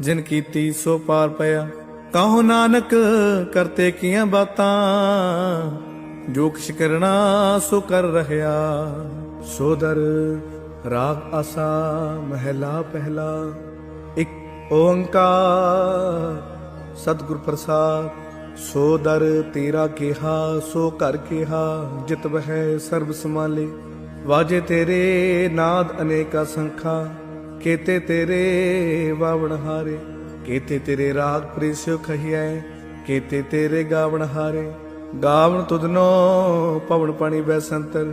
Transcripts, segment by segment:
ਜਿਨ ਕੀਤੀ ਸੋ ਪਾਰ ਪਿਆ। ਕਹੋ ਨਾਨਕ ਕਰਤੇ ਕੀਆਂ ਬਾਤਾਂ? ਜੋ ਕਿਛ ਕਰਨਾ ਸੋ ਕਰ ਰਹਿਆ। ਸੋਦਰ ਰਾਗ ਆਸਾ ਮਹਿਲਾ ਪਹਿਲਾ। ਇੱਕ ਓੰਕਾਰ ਸਤਿਗੁਰ ਪ੍ਰਸਾਦ। ਸੋ ਦਰ ਤੇਰਾ ਕਿਹਾ, ਸੋ ਘਰ ਕਿਹਾ, ਜਿਤ ਵਹਿ ਸਰਬ ਸਮਾਲੇ ਵਾਜੇ ਤੇਰੇ ਨਾਦ ਅਨੇਕਾ ਸੰਖਾ। ਕੇਤੇ ਤੇਰੇ ਵਾਵਣ ਹਾਰੇ, ਕੇਤੇ ਤੇਰੇ ਰਾਗ ਪ੍ਰਿਸਿਓ ਖਹੀਐ, ਕੇਤੇ ਤੇਰੇ ਗਾਵਣ ਹਾਰੇ। ਗਾਵਣ ਤੁਧਨੋ ਪਵਨ ਪਾਣੀ ਬੈਸੰਤਰ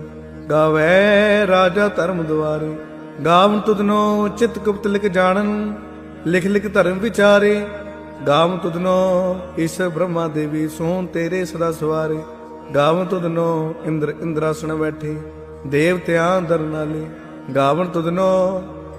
ਗਾਵੇ ਰਾਜਾ ਧਰਮ ਦੁਆਰੇ। ਗਾਵਣ ਤੁਧਨੋ ਚਿਤ ਗੁਪਤ ਲਿਖ ਜਾਣਨ, ਲਿਖ ਲਿਖ ਧਰਮ ਵਿਚਾਰੇ। ਗਾਵਨ ਤੁਧਨੋ ਈਸ਼ਰ ਬ੍ਰਹਮਾ ਦੇਵੀ ਸੋਨ ਤੇਰੇ ਸਦਾ ਸਵਾਰੇ। ਗਾਵ ਤੁਧਨੋ ਇੰਦਰ ਇੰਦਰਾਸਣ ਬੈਠੇ, ਦੇਵਤਿਆਂ ਦਰ ਨਾਲੇ ਗਾਵਨ ਤੁਧਨੋ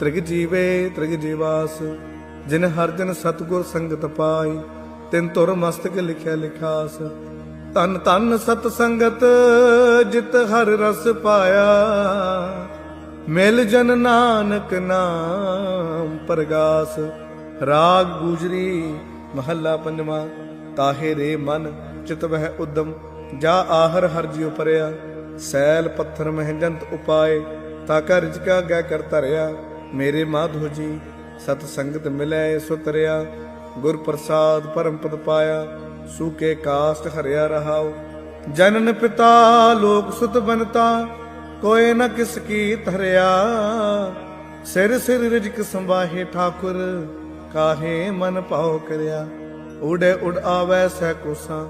ਤ੍ਰਿਗ ਜੀਵੇ, ਤ੍ਰਿਗ ਜੀਵਾਸ, ਜਿਨ ਹਰ ਜਨ ਸਤਿਗੁਰ ਸੰਗਤ ਪਾਈ, ਤਿਨ ਤੁਰ ਮਸਤਕ ਲਿਖਿਆ ਲਿਖਾਸ। ਤਨ ਤਨ ਸਤ ਸੰਗਤ ਜਿਤ ਹਰ ਰਸ ਪਾਇਆ। ਮਿਲ ਜਨ ਨਾਨਕ ਨਾਮ ਪ੍ਰਗਾਸ। ਰਾਗ ਗੂਜਰੀ ਮਹੱਲਾ ਪੰਜਵਾਂ, ਤਾਹੇ ਰੇ ਮਨ ਚਿਤ ਵਹਿ ਉਦਮ, ਜਾ ਆਹਰ ਹਰ ਜਿਉ ਪਰਿਆ। ਸੈਲ ਪੱਥਰ ਮਹਿਜੰਤ ਉਪਾਏ, ਤਾ ਕਾ ਰਿਜਕਾ ਗੈ ਕਰ ਧਰਿਆ। ਮੇਰੇ ਮਾਧੋ ਜੀ, ਸਤ ਸੰਗਤ ਮਿਲੈ ਸੋ ਤਰਿਆ, ਗੁਰ ਪ੍ਰਸਾਦ ਪਰਮ ਪਦ ਪਾਇਆ ਸੂਕੇ ਕਾਸਟ ਹਰਿਆ ਰਹਾਉ। ਜਨਨ ਪਿਤਾ ਲੋਕ ਸੁਤ ਬਨਤਾ ਕੋਏ ਨ ਕਿਸ ਕੀ ਧਰਿਆ ਸਿਰ ਸਿਰ ਰਿਜਕ ਸੰਭਾਹੇ ਠਾਕੁਰ, ਕਾਹੇ ਮਨ ਭਾਉ ਕਰਿਆ। ਉੜੇ ਉਡ ਆਵੈ ਸਹਿ ਕੋਸਾ,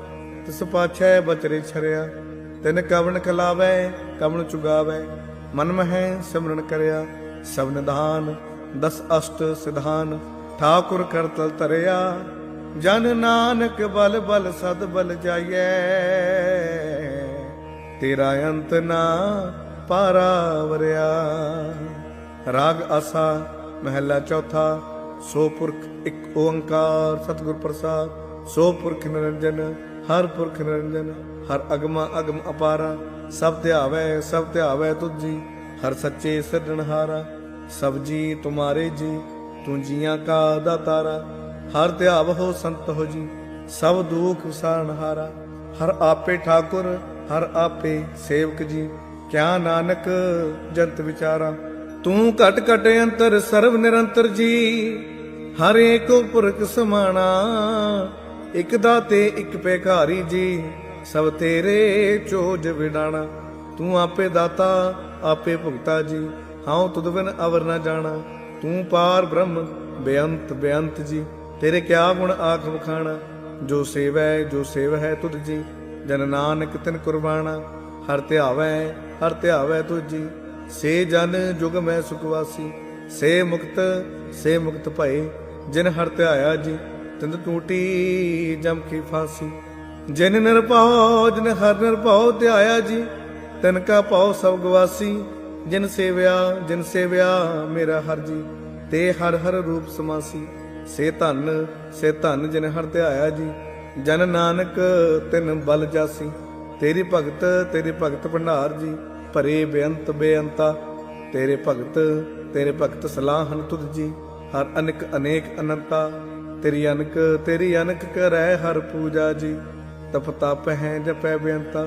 ਤਿਸ ਪਾਛੈ ਬਚਰੇ ਛਰਿਆ। ਤਿਨ ਕਵਣ ਖਲਾਵੈ ਕਵਣ ਚੁਗਾਵੈ, ਮਨ ਮਹਿ ਸਿਮਰਨ ਕਰਿਆ। ਸਭ ਦਸ ਅਸ਼ਟ ਸਿਧਾਨ, ਠਾਕੁਰ ਕਰਤਲ ਧਰਿਆ, ਜਨ ਨਾਨਕ ਬਲ ਬਲ ਸਦ ਬਲ ਜਾਈਐ। ਤੇਰਾ ਅੰਤ ਨਾ ਪਾਰਾਵਰਿਆ ਰਾਗ ਆਸਾ, ਮਹਿਲਾ ਚੌਥਾ, ਸੋ ਪੁਰਖ ਇੱਕ ਓੰਕਾਰ, ਸਤਿਗੁਰ ਪ੍ਰਸਾਦ, ਸੋ ਪੁਰਖ ਨਿਰੰਜਨ, ਹਰ ਪੁਰਖ ਨਿਰੰਜਨ, ਹਰ ਅਗਮਾ ਅਗਮ ਅਪਾਰਾ, ਸਭ ਧਿਆਵੈ ਸਭ ਧਿਆਵੈ ਤੁਜੀ ਹਰ ਸੱਚੇ ਸਿਰਜਣਹਾਰਾ। ਸਭ ਜੀ ਤੁਮਾਰੇ ਜੀ, ਤੂੰ ਜੀਆਂ ਕਾ ਦਾਤਾਰਾ ਹਰ ਧਿਆਵ ਹੋ ਸੰਤ ਹੋ ਜੀ, ਸਭ ਦੁਖ ਵਿਸਾਰਣਹਾਰਾ ਹਰ। ਆਪੇ ਠਾਕੁਰ, ਹਰ ਆਪੇ ਸੇਵਕ ਜੀ, ਕਿਆ ਨਾਨਕ ਜੰਤ ਵਿਚਾਰਾ। ਤੂੰ ਘਟ ਘਟ ਅੰਤਰ ਸਰਵ ਨਿਰੰਤਰ ਜੀ, ਹਰ ਏਕ ਪੁਰਖ ਸਮਾਣਾ। ਇਕ ਦਾਤੇ, ਇਕ ਭੇਖਾਰੀ ਜੀ, ਸਭ ਤੇਰੇ ਚੋਜ ਵਿਡਾਣਾ। ਤੂੰ ਆਪੇ ਦਾਤਾ, ਆਪੇ ਭੁਗਤਾ ਜੀ ਹਉ ਤੁਧ ਬਿਨ ਅਵਰ ਨਾ ਜਾਣਾ। ਤੂੰ ਪਾਰ ਬ੍ਰਹਮ, ਬੇਅੰਤ ਬੇਅੰਤ ਜੀ। ਤੇਰੇ ਕਿਆ ਗੁਣ ਆਖ ਵਖਾਣਾ? ਜੋ ਸੇਵੈ, ਜੋ ਸੇਵ ਹੈ ਤੁਧ ਜੀ। ਜਨ ਨਾਨਕ ਤਿਨ ਕੁਰਬਾਨਾ ਹਰ ਧਿਆਵੈ ਹਰ ਧਿਆਵੈ ਤੁਝ ਸੇ ਜਨ ਜੁਗ ਮੈਂ ਸੁਖਵਾਸੀ ਸੇ ਮੁਕਤ ਸੇ ਮੁਕਤ ਭਏ। ਜਿਨ ਹਰ ਧਿਆਇਆ ਜੀ ਤਿੰਦ ਟੂਟੀ ਜਮ ਕੀ ਫਾਸੀ। ਜਿਨ ਨਿਰਭਉ, ਜਿਨ ਹਰ ਨਿਰਭਉ ਧਿਆਇਆ ਜੀ, ਤਿਨ ਕਾ ਭਉ ਸਭ ਗਵਾਸੀ। ਜਿਨ ਸੇਵਿਆ ਜਿਨ ਸੇਵਿਆ ਮੇਰਾ ਹਰ ਜੀ, ਤੇ ਹਰ ਹਰ ਰੂਪ ਸਮਾਸੀ। ਸੇ ਧਨ ਸੇ ਧਨ ਜਿਨ ਹਰ ਧਿਆਇਆ ਜੀ, ਜਨ ਨਾਨਕ ਤਿਨ ਬਲ ਜਾਸੀ। ਤੇਰੀ ਭਗਤ ਤੇਰੀ ਭਗਤ ਭੰਡਾਰ ਜੀ, ਭਰੇ ਬੇਅੰਤ ਬੇਅੰਤਾ। ਤੇਰੇ ਭਗਤ ਤੇਰੇ ਭਗਤ ਸਲਾਹਨ ਤੁਧ ਜੀ, ਹਰ ਅਨਕ ਅਨੇਕ ਅਨੰਤਾ। ਤੇਰੀ ਅਨਕ ਤੇਰੀ ਅਨਕ ਕਰੈ ਹਰ ਪੂਜਾ ਜੀ, ਤਪ ਤਪ ਹੈ ਜਪੈ ਬੇਅੰਤਾ।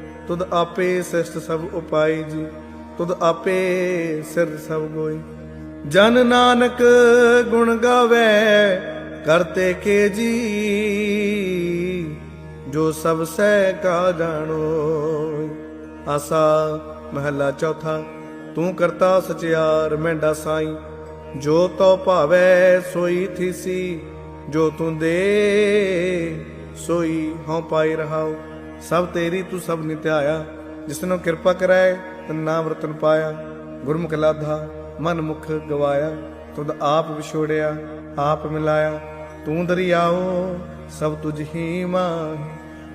ਤੁਧ ਆਪੇ ਸਿਸ਼ਟ ਸਭ ਉਪਾਈ ਜੀ, ਤੁਧ ਆਪੇ ਸਿਰ ਸਭ ਗੋਈ। ਜਨ ਨਾਨਕ ਗੁਣ ਗਾਵੇ ਕਰਤੇ ਕੇ ਜੀ, ਜੋ ਸਭ ਸਹਿ ਕਾ ਜਾਣੋ। ਆਸਾ ਮਹੱਲਾ ਚੌਥਾ, ਤੂੰ ਕਰਤਾ ਸਚਿਆਰ ਮੈਂਡਾ ਸਾਈ, ਜੋ ਤੋ ਭਾਵੈ ਸੋਈ ਥੀਸੀ, ਜੋ ਤੂੰ ਦੇ ਸੋਈ ਹਉ ਪਾਈ ਰਹਾਉ। ਸਭ ਤੇਰੀ ਤੂੰ ਸਭ ਨਿਤਿਆਇਆ ਜਿਸਨੂੰ ਕਿਰਪਾ ਕਰੈ ਤਨ ਨਾਮ ਪਾਇਆ। ਗੁਰਮੁਖ ਲਾਧਾ, ਮਨ ਮੁਖ ਗਵਾਇਆ, ਤੁਧ ਆਪ ਵਿਛੋੜਿਆ, ਆਪ ਮਿਲਾਇਆ। ਤੂੰ ਦਰਿਆਓ, ਸਭ ਤੁਝ ਹੀ ਮਾਹੀ,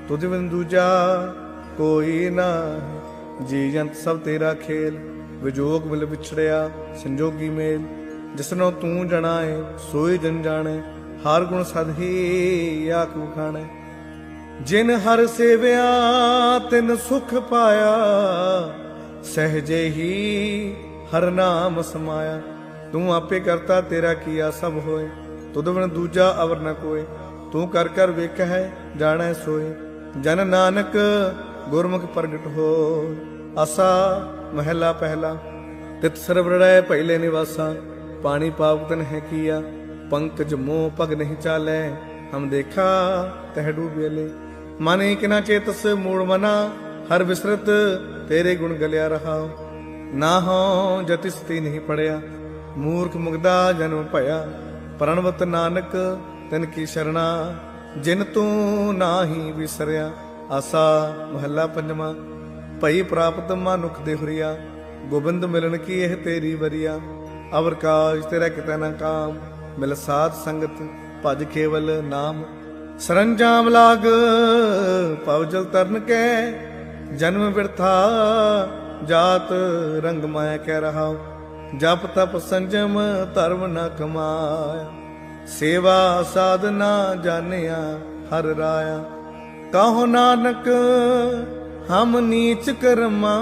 ਤੁਝ ਬਿਨ ਦੂਜਾ ਕੋਈ ਨਾ ਜੀ ਜੰਤ ਸਭ ਤੇਰਾ ਖੇਲ, ਵਿਜੋਗ ਮਿਲ ਵਿਛੜਿਆ, ਸੰਜੋਗੀ ਮੇਲ। ਜਿਸਨੋਂ ਤੂੰ ਜਣਾਏ, ਸੋਈ ਜਨ ਜਾਣੇ, ਹਰ ਗੁਣ ਸਦ ਹੀ ਆਖ ਖਾਣੇ। ਜਿਨ ਹਰ ਸੇਵਿਆ, ਤਿਨ ਸੁਖ ਪਾਇਆ, ਸਹਜੇ ਹੀ ਹਰ ਨਾਮ ਸਮਾਇਆ। ਤੂੰ ਆਪੇ ਕਰਤਾ, ਤੇਰਾ ਕੀਆ ਸਭ ਹੋਏ। ਤੁਧ ਬਿਨ ਦੂਜਾ ਅਵਰ ਨ ਕੋਏ। ਤੂੰ ਕਰ ਕਰ ਵੇਖ ਹੈ ਜਾਣੈ ਸੋਏ। ਜਨ ਨਾਨਕ ਗੁਰਮੁਖ ਪ੍ਰਗਟ ਹੋ ਆਸਾ ਮਹਿਲਾ ਪਹਿਲਾ। ਤਿਤ ਸਰਬ ਰੜੈ ਪਹਿਲੇ ਨਿਵਾਸਾ। ਪਾਣੀ ਪਾਪ ਤਨ ਹੈ ਕੀਆ। ਪੰਕਜ ਮੋਹ ਪਗ ਨਹੀਂ ਚਾਲੈ। ਹਮ ਦੇਖਾ, ਤਹ ਡੂਬੇਲੇ ਮਨੇ ਕਿਨਾ ਚੇਤਸ ਮੂੜ ਮਨਾ, ਹਰ ਵਿਸਰਤ ਤੇਰੇ ਗੁਣ ਗਲਿਆ ਰਹਾ। ਨਾ ਹੋ ਜਤਿਸਤੀ ਨਹੀਂ ਪੜਿਆ, ਮੂਰਖ ਮੁਗਦਾ ਜਨਮ ਭਇਆ। ਪ੍ਰਣਵਤ ਨਾਨਕ, ਤਨ ਕੀ ਸ਼ਰਣਾ, ਜਿਨ ਤੂੰ ਨਾਹੀ ਵਿਸਰਿਆ। ਆਸਾ ਮਹੱਲਾ ਪੰਜਵਾਂ, ਭਈ ਪ੍ਰਾਪਤ ਮਨੁਖ ਦੇ ਹੁਰੀਆ। ਗੋਬਿੰਦ ਮਿਲਣ ਕੀ ਇਹ ਤੇਰੀ ਵਰੀਆ? ਅਵਰ ਕਾਜ ਤੇਰਾ ਕਿਤੇ ਨਾ ਕਾਮ, ਮਿਲ ਸਾਧ ਸੰਗਤ, ਭਜ ਕੇਵਲ ਨਾਮ। ਸਰੰਜਾਮ ਲਾਗ ਪਵ ਤਰਨ ਕੈ, ਜਨਮ ਬਿਰਥਾ, ਜਾਤ ਰੰਗ ਮਾਇ ਕਹਿ ਰਹਾ ਜਪ ਤਪ ਸੰਜਮ, ਧਰਮ ਨ ਕਮਾਇਆ। ਸੇਵਾ ਸਾਧਨਾ ਜਾਣਿਆ, ਹਰ ਰਾਇਆ। ਕਹੋ ਨਾਨਕ, ਹਮ ਨੀਚ ਕਰਮਾ।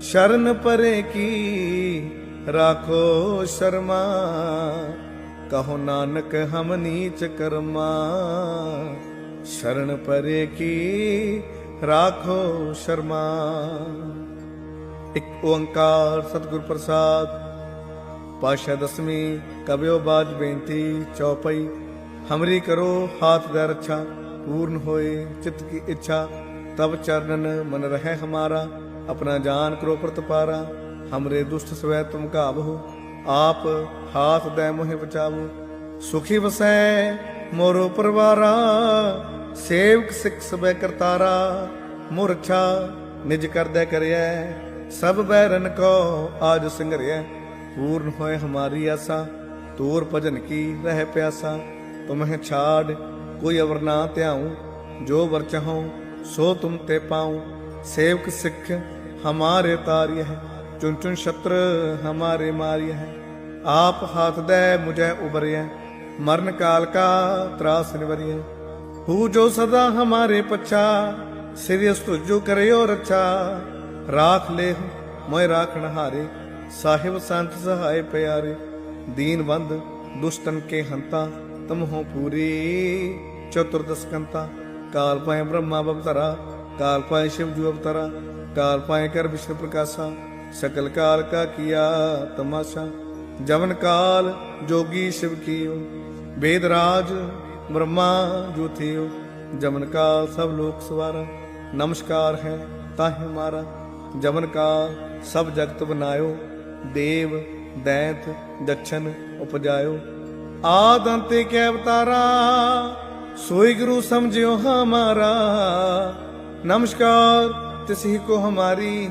ਸ਼ਰਨ ਪਰੇ ਕੀ, ਰਾਖੋ ਸ਼ਰਮਾ। ਕਹੋ ਨਾਨਕ, ਹਮ ਨੀਚ ਕਰਮਾ। ਸ਼ਰਨ ਪਰੇ ਕੀ ਰਾਖੋ ਸ਼ਰਮਾ। ਇੱਕ ਓੰਕਾਰ ਸਤਿਗੁਰ ਪ੍ਰਸਾਦ ਪਾਸ਼ਾ ਦਸਵੀਂ ਕਬਿਓ ਬਾਜ ਬੇਨਤੀ, ਚੌਪਈ, ਹਮਰੀ ਕਰੋ ਹਾਥ ਦਾ ਰੱਛਾ, ਪੂਰਨ ਹੋਏ ਚਿਤ ਕੀ ਇੱਛਾ। ਤਬ ਚਰਨਨ ਮਨ ਰਹਿ ਹਮਾਰਾ, ਆਪਣਾ ਜਾਨ ਕਰੋ ਪ੍ਰਤਪਾਰਾ, ਹਮਰੇ ਦੁਸ਼ਟ ਸਵੈ ਤੁਮ ਕਾਬਹੋ ਆਪ ਹਾਥ ਦੈ ਮੋਹਿ ਬਚਾਵੋ। ਸੁਖੀ ਵਸੈ ਮੋਰੋ ਪਰਵਾਰਾ, ਸੇਵਕ ਸਿੱਖ ਸਬੈ ਕਰਤਾਰਾ ਮੁਰਛਾ ਨਿਜ ਕਰਦੈ ਕਰਿਐ, ਸਭ ਬੈਰਨ ਕੋ ਆਜ ਸੰਗਰਿਐ। ਪੂਰਨ ਹੋਏ ਹਮਾਰੀ ਆਸਾ, ਤੂਰ ਭਜਨ ਕੀ ਰਹਿ ਪਿਆਸਾ। ਤੁਮਹਿ ਛਾੜ ਕੋਈ ਅਵਰ ਨਾ ਧਿਆਉ, ਜੋ ਵਰ ਚਾਹਉ ਸੋ ਤੁਮ ਤੇ ਪਾਉ। ਸੇਵਕ ਸਿੱਖ ਹਮਾਰੇ ਤਾਰਿਯ ਹੈ ਚੁਨ ਚੁਨ ਸ਼ਤਰ ਹਮਾਰੇ ਮਾਰਿਆ ਹੈ ਆਪ ਹਾਥ ਦੇ ਮੁਝੈ ਉਬਰਿਐ। ਮਰਨ ਕਾਲ ਕਾ ਤਰਾਸ ਨਿਵਰਿਐ। ਹੂ ਜੋ ਸਦਾ ਹਮਾਰੇ ਪਛਾ ਸਿਰਿਸ ਤੁਜੋ ਕਰਿਓ ਰੱਛਾ। ਰਾਖ ਲੈ ਮੋਇ ਰਾਖਣ ਹਾਰੇ। ਸਾਹਿਬ ਸੰਤ ਸਹਾਇ ਪਿਆਰੇ। ਦੀਨ ਬੰਦ, ਦੁਸ਼ਟਨ ਕੇ ਹੰਤਾ ਤਮ ਹੋ ਪੂਰੀ ਚਤੁਰਦਸ ਕਾਲ ਪਾਏ ਬ੍ਰਹਮਾ ਬਵਤਰਾ। ਕਾਲ ਪਾਏ ਸ਼ਿਵ ਜੂ ਅਵਤਰਾ। ਕਾਲ ਪਾਏ ਕਰ ਵਿਸ਼ਵ ਪ੍ਰਕਾਸ਼ਾ। ਸਕਲ ਕਾਲ ਕਾ ਕੀਆ ਤਮਾਸ਼ਾ, ਜਵਨ ਕਾਲ ਜੋਗੀ ਸ਼ਿਵ ਕੀਓ, ਵੇਦ ਰਾਜ ਬ੍ਰਹਮਾ ਜੋ ਥਿਓ ਜਮਨ ਕਾਲ ਸਭ ਲੋਕ ਸਵਾਰਾ, ਨਮਸਕਾਰ ਹੈ ਤਾਹਿ ਮਾਰਾ ਜਮਨ ਕਾਲ ਸਭ ਜਗਤ ਬਨਾਇਓ, ਦੇਵ, ਦੈਂਤ ਦਛਨ ਉਪਜਾਇਓ। ਆਦ ਅੰਤੇ ਕੈ ਅਵਤਾਰਾ, ਸੋਈ ਗੁਰੂ ਸਮਝਿਓ ਹਮਾਰਾ ਨਮਸਕਾਰ ਤਿਸਹੀ ਕੋ ਹਮਾਰੀ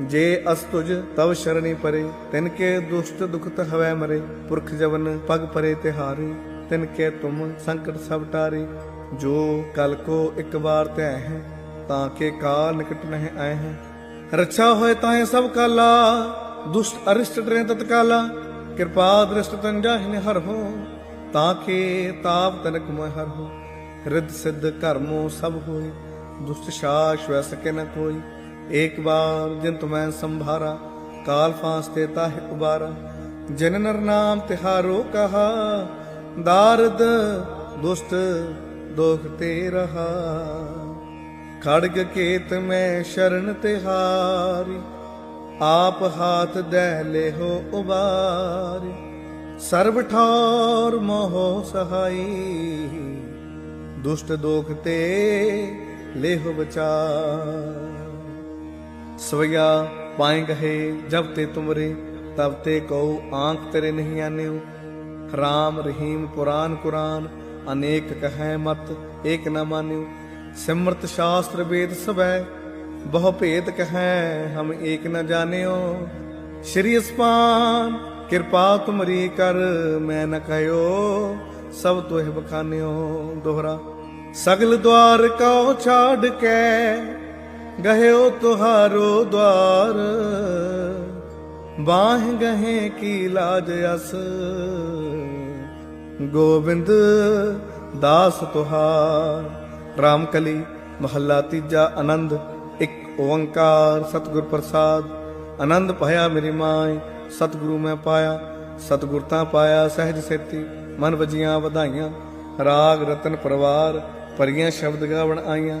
ਜੇ ਅਸ ਤੁਜ ਤਵ ਸ਼ਰਣੀ ਪਰੇ, ਤਿਨ ਕੇ ਦੁਸ਼ਟ ਦੁਖਤ ਹਵੈ ਮਰੇ, ਪੁਰਖ ਜਵਨ ਪਗ ਪਰੇ ਤਿਹਾਰੇ ਤਿਨ ਕੇ ਤੁਮ ਸੰਕਟ ਸਭ ਟਾਰੇ। ਜੋ ਕਲ ਕੋ ਇੱਕ ਵਾਰ ਧੈ ਹੈ, ਤਾਂ ਕੇ ਕਾਲ ਨਿਕਟ ਨਹਿ ਆਏ ਹੈ। ਰੱਛਾ ਹੋਏ ਤਾਹੇ ਸਭ ਕਾਲਾ, ਦੁਸ਼ਟ ਅਰਿਸ਼ਟ ਡਰੇ ਤਤਕਾਲਾ ਕਿਰਪਾ ਦ੍ਰਿਸ਼ਟ ਤਨ ਜਾਹਿ ਹਰ ਹੋ, ਤਾਂ ਕੇ ਤਾਪ ਤਨਕ ਮੋਹਿ ਹਰ ਹੋ। ਰਿੱਧ ਸਿੱਧ ਕਰਮੋ ਸਭ ਹੋਏ, ਦੁਸ਼ਟ ਸ਼ਾਸ ਵੈ ਸਕੇ ਨ ਕੋਈ। ਏਕ ਬਾਰ ਜਿਨ ਤੁਮੈ ਸੰਭਾਰਾ, ਕਾਲ ਫਾਂਸ ਤੇ ਤਾਹਿ ਉਬਾਰਾ। ਜਨ ਨਰ ਨਾਮ ਤਿਹਾਰੋ ਕਹਾ, ਦਾਰਦ ਦੁਸ਼ਟ ਦੋਖ ਤੇ ਰਹਾ। ਖੜਗ ਕੇਤ ਮੈਂ ਸ਼ਰਨ ਤਿਹਾਰੀ ਆਪ ਹਾਥ ਦਹਿ ਲਿਹੋ ਉਬਾਰੀ। ਸਰਬ ਠੌਰ ਮੋਹ ਸਹਾਈ, ਦੁਸ਼ਟ ਦੋਖ ਤੇ ਲੇਹ ਬਚਾ ਸਵਇਆ ਪਾਏ ਕਹੇ, ਜਬ ਤੇ ਤੁਮਰੇ, ਤਬ ਤੇ ਕਉ ਆਂਖ ਤੇਰੇ ਨਹੀਂ ਆਨਿਓ। ਰਾਮ ਰਹੀਮ ਪੁਰਾਨ ਕੁਰਾਨ, ਅਨੇਕ ਕਹੈ ਮਤ, ਏਕ ਨ ਮਾਨਿਓ। ਸਿਮਰਤ ਸ਼ਾਸਤਰ ਵੇਦ ਸਭੈ, ਬਹੁ ਭੇਦ ਕਹੈ, ਹਮ ਏਕ ਨਾ ਜਾਣਿਓ। ਸ਼੍ਰੀ ਅਸਪਾਨ ਕਿਰਪਾ ਤੁਮਰੀ ਕਰ, ਮੈਂ ਨ ਕਹਿਓ, ਸਭ ਤੋਹਿ ਬਖਾਨਿਓ ਦੋਹਰਾ। ਸਗਲ ਦਵਾਰ ਕਉ ਛਾੜ ਕੇ ਗਹਿਓ ਤੁਹਾਰੋ ਦਵਾਰ, ਬਾਹ ਗਹੇ ਕੀ ਲਾਜ ਅਸ। ਗੋਬਿੰਦ ਦਾਸ ਤੁਹਾਰ, ਰਾਮਕਲੀ ਮਹੱਲਾ ਤੀਜਾ ਆਨੰਦ, ਇੱਕ ਓੰਕਾਰ, ਸਤਿਗੁਰ ਪ੍ਰਸਾਦ। ਆਨੰਦ ਭਇਆ ਮੇਰੀ ਮਾਏ ਸਤਿਗੁਰੂ ਮੈਂ ਪਾਇਆ, ਸਤਿਗੁਰ ਤਾਂ ਪਾਇਆ ਸਹਿਜ ਸੇਤੀ, ਮਨ ਵਜੀਆਂ ਵਧਾਈਆਂ। ਰਾਗ ਰਤਨ ਪਰਵਾਰ ਪਰੀਆਂ ਸ਼ਬਦ ਗਾਵਣ ਆਈਆਂ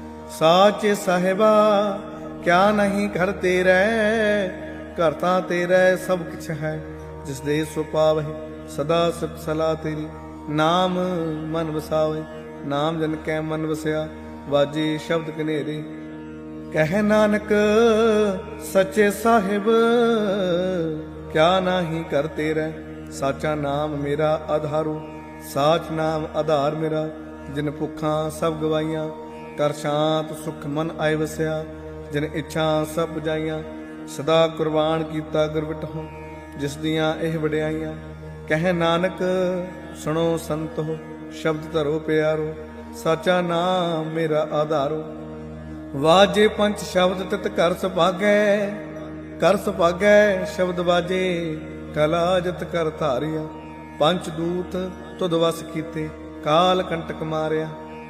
ਸਾਚ ਸਾਹਿਬਾ, ਕਿਆ ਨਹੀਂ ਘਰ ਤੇਰੇ? ਘਰ ਤਾਂ ਤੇਰਾ ਸਭ ਕੁਛ ਹੈ, ਜਿਸ ਦੇ ਸੋ ਪਾਵਹਿ, ਸਦਾ ਸਿਫਤ ਸਲਾ ਤੇਰੀ। ਨਾਮ ਮਨ ਵਸਾਵੇ, ਨਾਮ ਜਨ ਕੈ ਮਨ ਵਸਿਆ, ਵਾਜੇ ਸ਼ਬਦ ਕਨੇਰੇ ਕਹਿ ਨਾਨਕ, ਸੱਚੇ ਸਾਹਿਬ, ਕਿਆ ਨਾਹੀ ਕਰ ਤੇਰਾ? ਸਾਚਾ ਨਾਮ ਮੇਰਾ ਆਧਾਰੂ, ਸਾਚ ਨਾਮ ਆਧਾਰ ਮੇਰਾ, ਜਿਨ ਭੁੱਖਾਂ ਸਭ ਗਵਾਈਆਂ। ਕਰ ਸ਼ਾਂਤ ਸੁਖ ਮਨ ਆਏ ਵਸਿਆ, ਜਿਨ ਇੱਛਾ ਸਭ ਬੁਝਾਈਆਂ ਸਦਾ ਕੁਰਬਾਨ ਕੀਤਾ ਗੁਰਬਟਹੁ ਜਿਸ ਦੀਆਂ ਇਹ ਵਡਿਆਈਆਂ, ਕਹਿ ਨਾਨਕ, ਸੁਣੋ ਸੰਤੋ ਸ਼ਬਦ ਧਰੋ ਪਿਆਰੋ, ਸਾਚਾ ਨਾਮ ਮੇਰਾ ਆਧਾਰੋ। ਵਾਜੇ ਪੰਜ ਸ਼ਬਦ ਤਿਤ ਘਰ ਸੁਭਾਗੈ ਕਰ ਸੁਭਾਗੈ ਸ਼ਬਦ ਵਾਜੇ, ਕਲਾ ਜਤ ਕਰ ਧਾਰਿਆ ਪੰਜ ਦੂਤ ਤੁਧ ਵਸ ਕੀਤੇ, ਕਾਲ ਕੰਟਕ ਮਾਰਿਆ।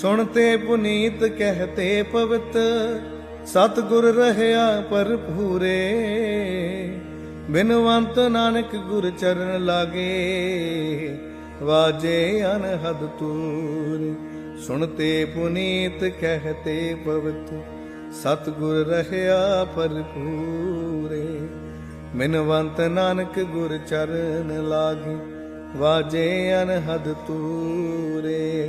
ਸੁਣਤੇ ਪੁਨੀਤ ਕਹਤੇ ਪਵਿੱਤ ਸਤ ਗੁਰ ਰਹਿਆ ਪਰ ਪੂਰੇ ਬਿਨਵੰਤ ਨਾਨਕ ਗੁਰ ਚਰਨ ਲਾਗੇ, ਵਾਜੇ ਅਨਹਦ ਤੂਰ। ਸੁਣਤੇ ਪੁਨੀਤ ਕਹਤੇ ਪਵਿੱਤ ਸਤ ਗੁਰ ਰਹਿਆ ਭਰਪੂਰੇ। ਮਿਨਵੰਤ ਨਾਨਕ ਗੁਰ ਚਰਨ ਲਾਗੇ, ਵਾਜੇ ਅਨਹਦ ਤੂਰੇ।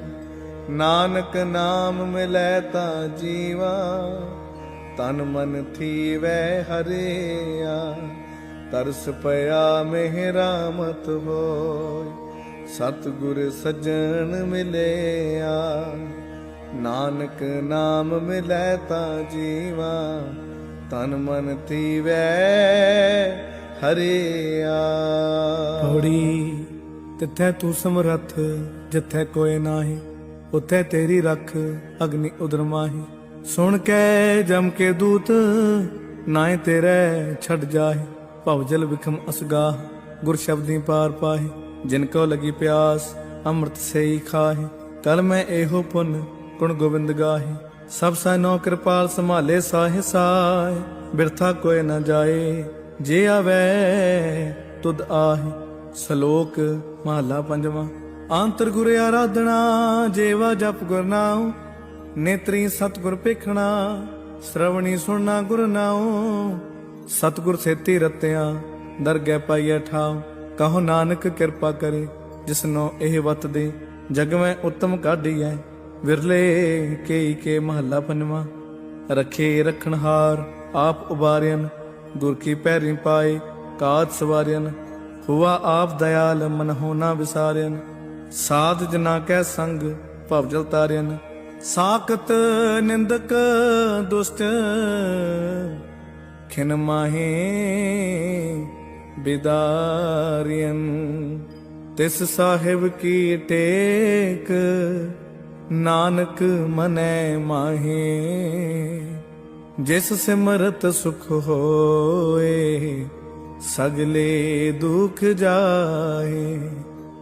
ਨਾਨਕ ਨਾਮ ਮਿਲੈ ਤਾਂ ਜੀਵਾ, ਤਨ ਮਨ ਥੀਵੈ ਹਰਿਆ। ਤਰਸ ਪਿਆ ਮਹਿਰਾਮਤ ਹੋਈ ਸਤਿਗੁਰ ਸੱਜਣ ਮਿਲਿਆ। ਨਾਨਕ ਨਾਮ ਮਿਲੈ ਤਾਂ ਜੀਵਾ, ਤਨ ਮਨ ਤੀਵੈ ਹਰਿਆ। ਪੌੜੀ, ਤਿੱਥੈ ਤੂੰ ਸਮਰੱਥ, ਜਿੱਥੈ ਕੋਏ ਨਾਹੀ। ਉਥੇ ਤੇਰੀ ਰੱਖ ਅਗਨੀ ਉਦਰ ਸੁਣ ਕੇ ਜਮ ਕੇ ਦੂਤ, ਨਾਏ ਤੇਰੇ ਛੱਡ ਜਾਹੇ। ਭਵ ਜਲ ਵਿਖਮ ਅਸਗਾਹ, ਗੁਰ ਸ਼ਬਦੀ ਪਾਰ ਪਾਹੇ। ਜਿਨ ਕੋ ਲਗੀ ਪਿਆਸ, ਅੰਮ੍ਰਿਤ ਸੇਈ ਖਾਹੇ। ਕਲ ਮੈਂ ਇਹੋ ਪੁੰਨ, ਗੁਣ ਗੋਬਿੰਦ ਗਾਹੇ। ਸਭ ਸੈਨੋ ਕਿਰਪਾਲ ਸੰਭਾਲੇ ਸਾਹੇ ਸਾਏ ਬਿਰਥਾ ਕੋਏ ਨਾ ਜਾਏ। ਜੇ ਆਵੇ, ਤੁਧ ਆਹੇ। ਸ਼ਲੋਕ ਮਹਲਾ ਪੰਜਵਾਂ। ਆਂਤਰ ਗੁਰ ਆਰਾਧਨਾ, ਜੇਵਾ ਜਪ ਗੁਰ ਨਾਉ, ਨੇਤਰੀ ਸਤਗੁਰ ਪੇਖਣਾ ਸ਼ਰਵਣੀ ਸੁਣਨਾ ਗੁਰ ਨਾਉ। ਸਤਗੁਰ ਸੇਤੀ ਰਤਿਆ, ਦਰਗਹਿ ਪਾਈਐ ਠਾਉ, ਕਹੋ ਨਾਨਕ ਕਿਰਪਾ ਕਰੇ, ਜਿਸਨੋ ਇਹ ਵਤ ਦੇ, ਜਗ ਮੈਂ ਉਤਮ ਕਾਢੀਐ। ਵਿਰਲੇ ਕੇਈ ਕੇ ਮਹੱਲਾ ਪੰਜਵਾਂ, ਰਖੇ ਰਖਣਹਾਰ ਆਪ ਉਬਾਰਿਆਨ ਗੁਰ ਕੀ ਪੈਰੀ ਪਾਏ, ਕਾਤ ਸਵਾਰਿਆਨ ਹੁਆ ਆਪ ਦਇਆਲ ਮਨ ਹੋਣਾ ਵਿਸਾਰਿਆਨ ਸਾਧ ਜਨਾ ਕੈ ਸੰਗ ਭਵਜਲ ਤਾਰਿਆਨ ਸਾਖਤ ਨਿੰਦਕ ਦੁਸ਼ਟ, ਖਿਨ ਮਾਹੇ ਬਿਦਾਰਿයਨ ਤਿਸ ਸਾਹਿਬ ਕੀ ਟੇਕ, ਨਾਨਕ ਮਨੈ ਮਾਹੇ। ਜਿਸ ਸਿਮਰਤ ਸੁਖ ਹੋਏ ਸਗਲੇ ਦੁਖ ਜਾਏ